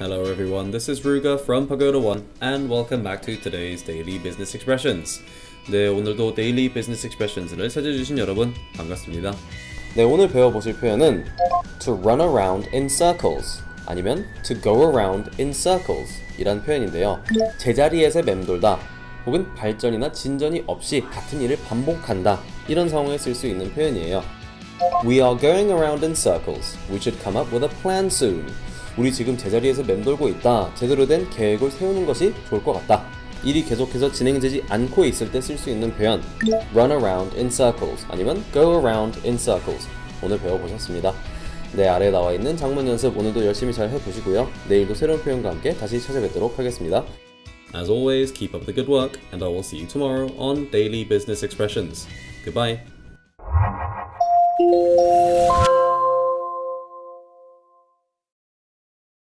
Hello everyone, this is Ruga from Pagoda One and welcome back to today's Daily Business Expressions. 네, 오늘도 Daily Business Expressions를 찾아주신 여러분 반갑습니다. 네, 오늘 배워보실 표현은 to run around in circles 아니면 to go around in circles 이란 표현인데요. 제자리에서 맴돌다 혹은 발전이나 진전이 없이 같은 일을 반복한다 이런 상황에 쓸 수 있는 표현이에요. We are going around in circles. We should come up with a plan soon. 우리 지금 제자리에서 맴돌고 있다. 제대로 된 계획을 세우는 것이 좋을 것 같다. 일이 계속해서 진행되지 않고 있을 때 쓸 수 있는 표현 run around in circles 아니면 go around in circles 오늘 배워보셨습니다. 네, 아래에 나와 있는 장문 연습 오늘도 열심히 잘 해보시고요. 내일도 새로운 표현과 함께 다시 찾아뵙도록 하겠습니다. As always, keep up the good work and I will see you tomorrow on Daily Business Expressions. Goodbye.